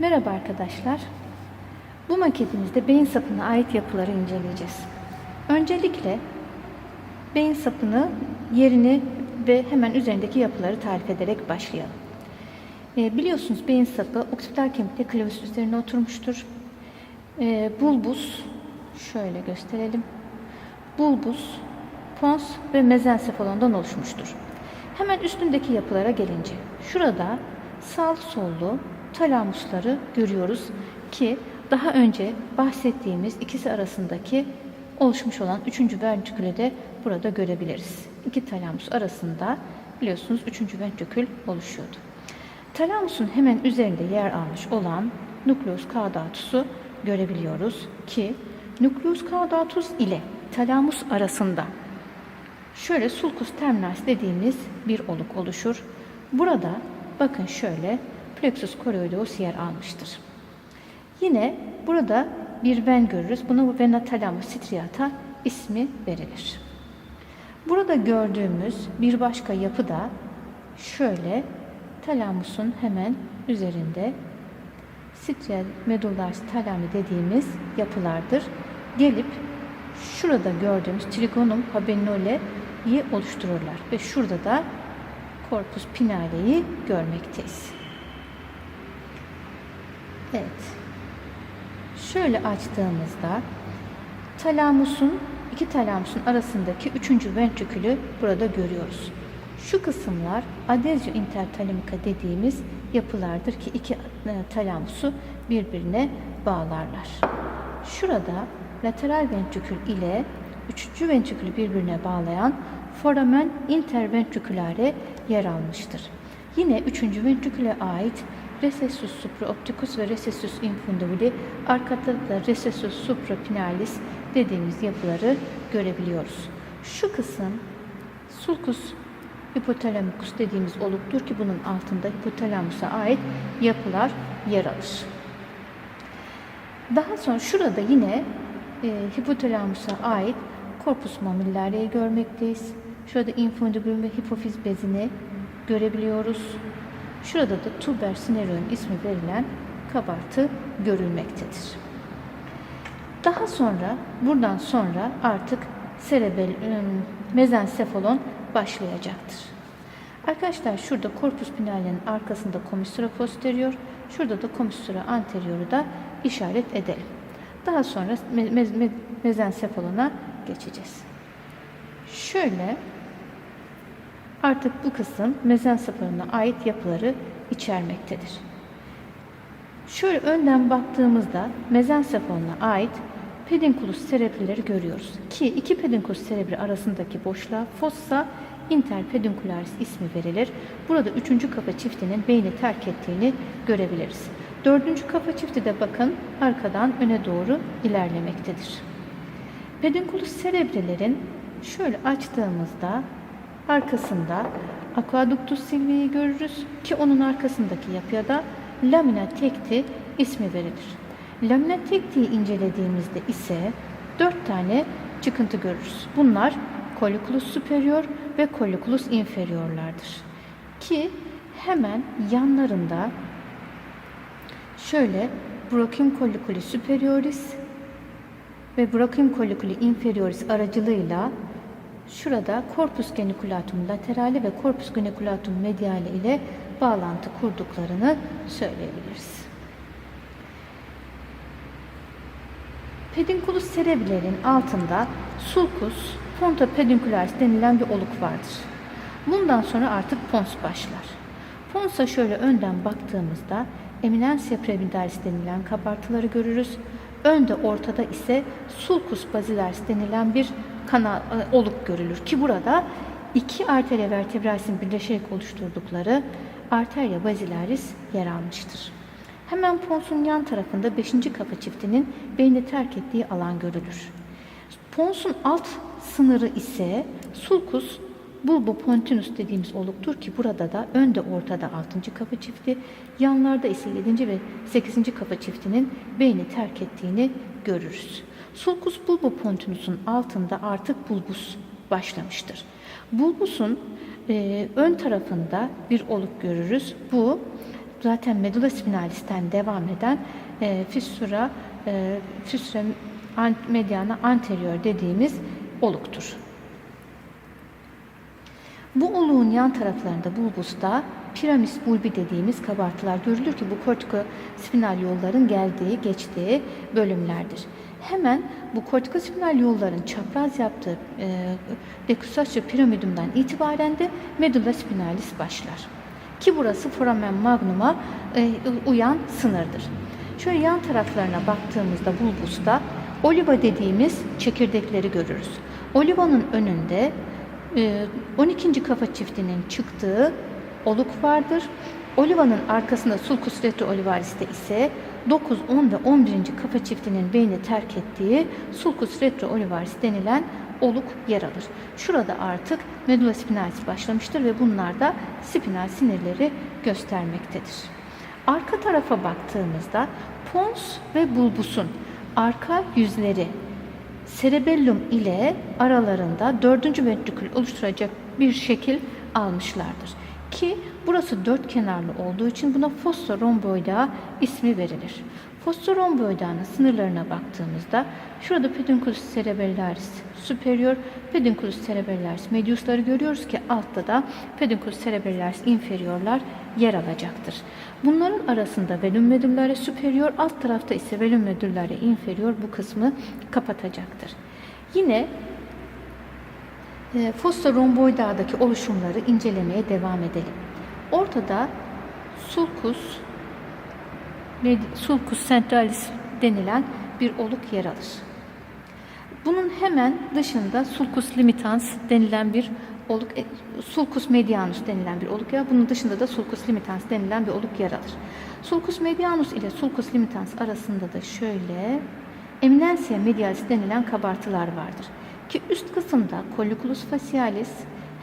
Merhaba arkadaşlar. Bu maketimizde beyin sapına ait yapıları inceleyeceğiz. Öncelikle beyin sapını, yerini ve hemen üzerindeki yapıları tarif ederek başlayalım. Ee, biliyorsunuz beyin sapı oksipital kemikte klavis üzerine oturmuştur. Ee, bulbus, şöyle gösterelim. Bulbus, pons ve mezensefalondan oluşmuştur. Hemen üstündeki yapılara gelince, şurada sağ sollu talamusları görüyoruz ki daha önce bahsettiğimiz ikisi arasındaki oluşmuş olan üçüncü ventrikülü de burada görebiliriz. İki talamus arasında biliyorsunuz üçüncü ventrikül oluşuyordu. Talamusun hemen üzerinde yer almış olan nukleus caudatus'u görebiliyoruz ki nukleus caudatus ile talamus arasında şöyle sulcus terminalis dediğimiz bir oluk oluşur. Burada bakın şöyle plexus choroideus yer almıştır. Yine burada bir ven görürüz. Buna vena thalamus striata ismi verilir. Burada gördüğümüz bir başka yapı da şöyle talamusun hemen üzerinde strial medullaris thalami dediğimiz yapılardır. Gelip şurada gördüğümüz trigonum habennole'yi oluştururlar ve şurada da corpus pinale'yi görmekteyiz. Evet. Şöyle açtığımızda talamusun iki talamusun arasındaki üçüncü ventrikülü burada görüyoruz. Şu kısımlar adezio intertalamika dediğimiz yapılardır ki iki e, talamusu birbirine bağlarlar. Şurada lateral ventrikül ile üçüncü ventrikülü birbirine bağlayan foramen interventriculare yer almıştır. Yine üçüncü ventriküle ait recessus supraopticus ve recessus infundibuli, arkada da recessus suprapinalis dediğimiz yapıları görebiliyoruz. Şu kısım sulcus hypothalamus dediğimiz oluktur ki bunun altında hipotalamusa ait yapılar yer alır. Daha sonra şurada yine e, hipotalamusa ait corpus mammillare'yi görmekteyiz. Şurada infundibulum ve hipofiz bezini görebiliyoruz. Şurada da tuber cinereum ismi verilen kabartı görülmektedir. Daha sonra buradan sonra artık serebel mezensefalon başlayacaktır. Arkadaşlar şurada corpus pinale'nin arkasında commissura posterior, şurada da commissura anterior'u da işaret edelim. Daha sonra me me mezensefalona geçeceğiz. Şöyle artık bu kısım mezensefalona ait yapıları içermektedir. Şöyle önden baktığımızda mezensefalona ait pedunculus cerebrileri görüyoruz. Ki iki pedunculus cerebri arasındaki boşluğa fossa interpeduncularis ismi verilir. Burada üçüncü kafa çiftinin beyni terk ettiğini görebiliriz. Dördüncü kafa çifti de bakın arkadan öne doğru ilerlemektedir. Pedunculus cerebrilerin şöyle açtığımızda arkasında aqueductus silviyi görürüz ki onun arkasındaki yapıya da lamina tecti ismi verilir. Lamina tecti'yi incelediğimizde ise dört tane çıkıntı görürüz. Bunlar colliculus superior ve colliculus inferiorlardır. Ki hemen yanlarında şöyle brachium colliculi superioris ve brachium colliculi inferioris aracılığıyla şurada corpus geniculatum laterale ve corpus geniculatum mediale ile bağlantı kurduklarını söyleyebiliriz. Pedunculus cerebrilerin altında sulcus ponta peduncularis denilen bir oluk vardır. Bundan sonra artık pons başlar. Ponsa şöyle önden baktığımızda eminentia prebindalis denilen kabartıları görürüz. Önde ortada ise sulcus basilaris denilen bir kanal oluk görülür ki burada iki arteria vertebralisinin birleşerek oluşturdukları arteria basilaris yer almıştır. Hemen ponsun yan tarafında 5. kafa çiftinin beyni terk ettiği alan görülür. Ponsun alt sınırı ise sulcus bulbopontinus dediğimiz oluktur ki burada da önde ortada 6. kafa çifti, yanlarda ise 7. ve 8. kafa çiftinin beyni terk ettiğini görürüz. Sulcus bulbopontinus'un altında artık bulbus başlamıştır. Bulbusun e, ön tarafında bir oluk görürüz. Bu zaten medulla spinalis'ten devam eden e, fissura, e, fissura an- mediana anterior dediğimiz oluktur. Bu oluğun yan taraflarında bulbusta piramis bulbi dediğimiz kabartılar görülür ki bu kortikospinal yolların geldiği, geçtiği bölümlerdir. Hemen bu kortikospinal yolların çapraz yaptığı e, decussatio piramidumdan itibaren de medulla spinalis başlar. Ki burası foramen magnum'a e, uyan sınırdır. Şöyle yan taraflarına baktığımızda bulbusta oliva dediğimiz çekirdekleri görürüz. Olivanın önünde e, 12. kafa çiftinin çıktığı oluk vardır. Oliva'nın arkasında sulcus retroolivaris'te ise 9, 10 ve 11. kafa çiftinin beyni terk ettiği sulcus retroolivaris denilen oluk yer alır. Şurada artık medulla spinalis başlamıştır ve bunlar da spinal sinirleri göstermektedir. Arka tarafa baktığımızda pons ve bulbusun arka yüzleri cerebellum ile aralarında dördüncü ventrikül oluşturacak bir şekil almışlardır. Ki burası dört kenarlı olduğu için buna fossa rhomboidea ismi verilir. Fossa rhomboidea'nın sınırlarına baktığımızda şurada pedunculus cerebellaris superior, pedunculus cerebellaris mediusları görüyoruz ki altta da pedunculus cerebellaris inferiorlar yer alacaktır. Bunların arasında velum medullare superior, alt tarafta ise velum medullare inferior bu kısmı kapatacaktır. Yine fossa rhomboidea'daki oluşumları incelemeye devam edelim. Ortada sulcus sulcus centralis denilen bir oluk yer alır. Bunun hemen dışında sulcus limitans denilen bir oluk, e, sulcus medianus denilen bir oluk yer. Bunun dışında da sulcus limitans denilen bir oluk yer alır. Sulcus medianus ile sulcus limitans arasında da şöyle eminentia medialis denilen kabartılar vardır. Ki üst kısımda colliculus facialis,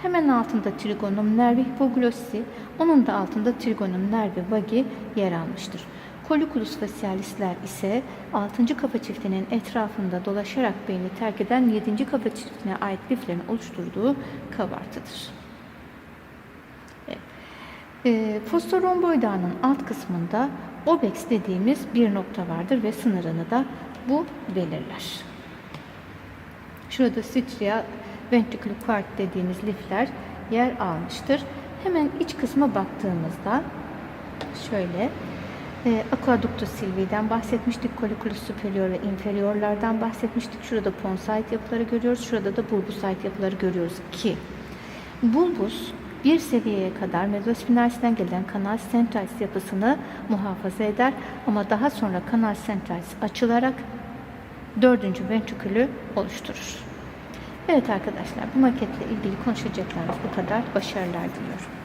hemen altında trigonum nervi hipoglossi, onun da altında trigonum nervi vagi yer almıştır. Colliculus facialisler ise 6. kafa çiftinin etrafında dolaşarak beyni terk eden 7. kafa çiftine ait liflerin oluşturduğu kabartıdır. Evet. E, fossa rhomboidea'nın alt kısmında obex dediğimiz bir nokta vardır ve sınırını da bu belirler. Şurada stria ventriculi quart dediğimiz lifler yer almıştır. Hemen iç kısma baktığımızda şöyle e, aqueductus silvi'den bahsetmiştik. Colliculus superior ve inferiorlardan bahsetmiştik. Şurada ponsait yapıları görüyoruz. Şurada da bulbusait yapıları görüyoruz ki bulbus bir seviyeye kadar mezospinalsiden gelen kanal centralis yapısını muhafaza eder ama daha sonra kanal centralis açılarak dördüncü ventrikülü oluşturur. Evet arkadaşlar bu maketle ilgili konuşacaklarımız bu kadar. Başarılar diliyorum.